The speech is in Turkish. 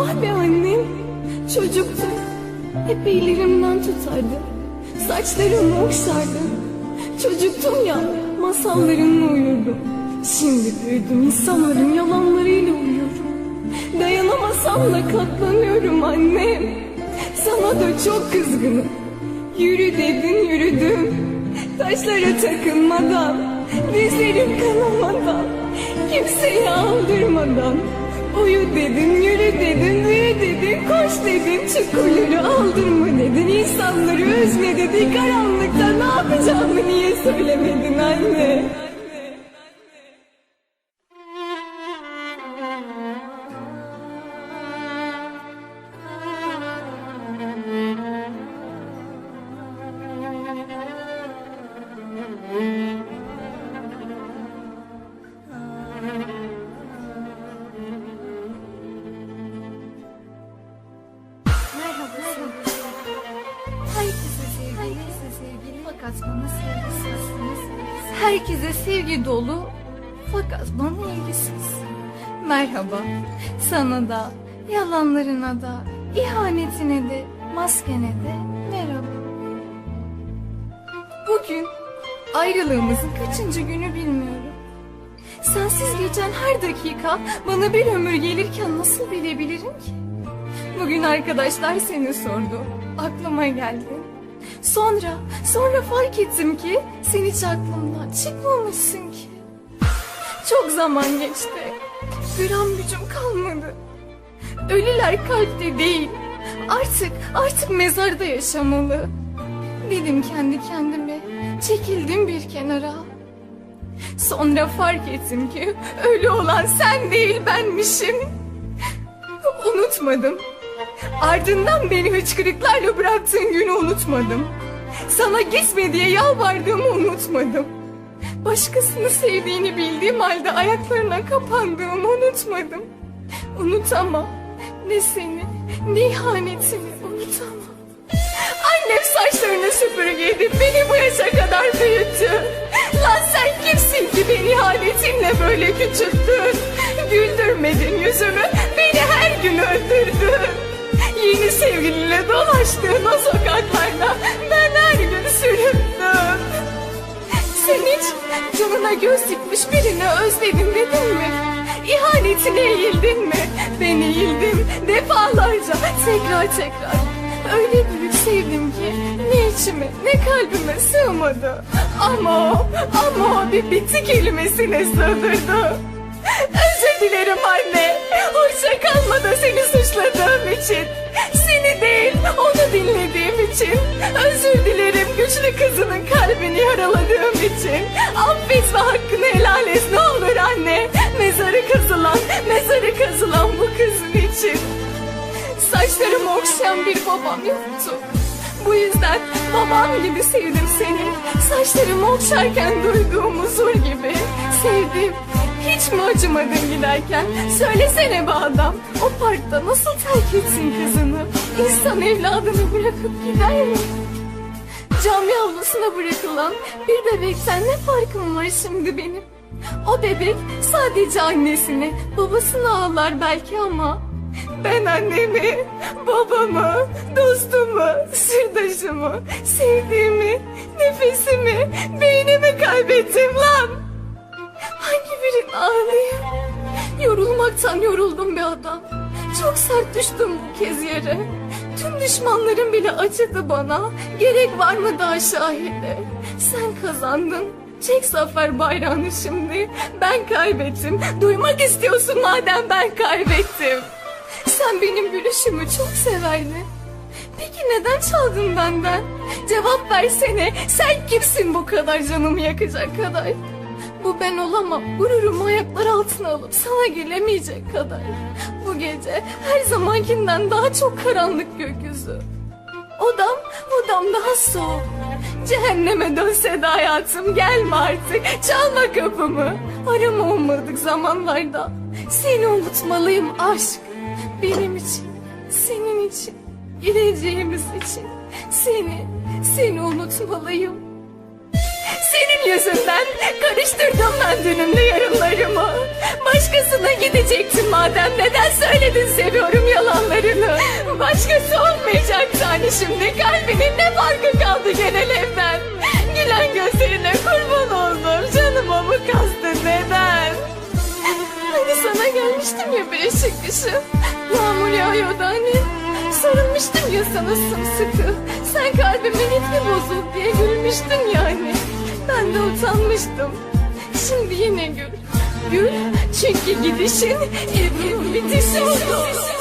Ah be annem, çocuktum. Hep ellerimden tutardı. Saçlarımı okşardı. Çocuktum ya, masallarımla uyurdum. Şimdi büyüdüm, insanların yalanlarıyla uyuyorum. Dayanamasam da katlanıyorum annem. Sana da çok kızgınım. Yürü dedin yürüdüm. Taşlara takılmadan, dizlerim kanamadan, kimseyi aldırmadan. Uyu dedin, yürü dedin, büyü dedin, koş dedin, çukurları aldırma dedin, insanları üzme dedin, karanlıkta ne yapacağımı niye söylemedin anne? Herkese sevgi dolu. Fakat bana ilgisiz. Merhaba. Sana da, yalanlarına da, ihanetine de, maskene de merhaba. Bugün ayrılığımızın kaçıncı günü bilmiyorum. Sensiz geçen her dakika bana bir ömür gelirken nasıl bilebilirim ki? Bugün arkadaşlar seni sordu. Aklıma geldi. Sonra, sonra fark ettim ki sen hiç aklımdan çıkmamışsın ki. Çok zaman geçti. Gram gücüm kalmadı. Ölüler kalpte değil. Artık, artık mezarda yaşamalı. Dedim kendi kendime. Çekildim bir kenara. Sonra fark ettim ki ölü olan sen değil benmişim. Unutmadım. Ardından beni hıçkırıklarla bıraktığın günü unutmadım. Sana gitme diye yalvardığımı unutmadım. Başkasını sevdiğini bildiğim halde ayaklarına kapandığımı unutmadım. Unutamam. Ne seni, ne ihanetini unutamam. Annem saçlarını süpürge edip beni bu yaşa kadar büyüttü. Lan sen kimsin ki beni ihanetinle böyle küçülttün? Güldürmedin yüzümü, beni her gün öldürdün. Dolaştığın o sokaklarda ben her gün süründüm. Sen hiç canına göz dikmiş birini özledin dedin mi? İhanetine eğildin mi? Ben eğildim defalarca tekrar tekrar. Öyle büyük sevdim ki ne içime ne kalbime sığmadı. Ama o, ama o bir bitti kelimesine sığdırdı. Dilerim anne. Hoşça kalma da seni suçladığım için. Seni değil onu dinlediğim için. Özür dilerim güçlü kızının kalbini yaraladığım için. Affet ve hakkını helal et ne olur anne. Mezarı kazılan, mezarı kazılan bu kızın için. Saçlarımı okşayan bir babam yoktu. Bu yüzden babam gibi sevdim seni. Saçlarımı okşarken duyduğum huzur gibi sevdim. Hiç mi acımadın giderken? Söylesene be adam. O parkta nasıl terk etsin kızını? İnsan evladını bırakıp gider mi? Cami avlusuna bırakılan bir bebekten ne farkım var şimdi benim? O bebek sadece annesini, babasını ağlar belki ama ben annemi, babamı, dostumu, sırdaşımı, sevdiğimi, nefesimi, beynimi kaybettim ağlayayım? Yorulmaktan yoruldum bir adam. Çok sert düştüm bu kez yere. Tüm düşmanlarım bile acıdı bana. Gerek var mı daha şahide? Sen kazandın. Çek zafer bayrağını şimdi. Ben kaybettim. Duymak istiyorsun madem ben kaybettim. Sen benim gülüşümü çok severdin. Peki neden çaldın benden? Cevap versene. Sen kimsin bu kadar canımı yakacak kadar? Bu ben olamam. Gururumu ayaklar altına alıp sana gelemeyecek kadar. Bu gece her zamankinden daha çok karanlık gökyüzü. Odam, odam daha soğuk. Cehenneme dönse de hayatım gelme artık. Çalma kapımı. Arama olmadık zamanlarda. Seni unutmalıyım aşk. Benim için, senin için, geleceğimiz için. Seni, seni unutmalıyım. Senin yüzünden karıştırdım ben dünümle yarınlarımı. Başkasına gidecektin madem. Neden söyledin seviyorum yalan tane şimdi. Kalbinin ne farkı kaldı genel evden? Gülen gözlerine kurban oldum. Canıma mı kastın neden? Hani sana gelmiştim ya bir ışık dışı Yağmur yağıyordu hani. Sarılmıştım ya sana sımsıkı. Sen kalbimin ritmi bozuk diye gülmüştün yani Ben de utanmıştım. Şimdi yine gül. Gül çünkü gidişin evrim bitiş oldu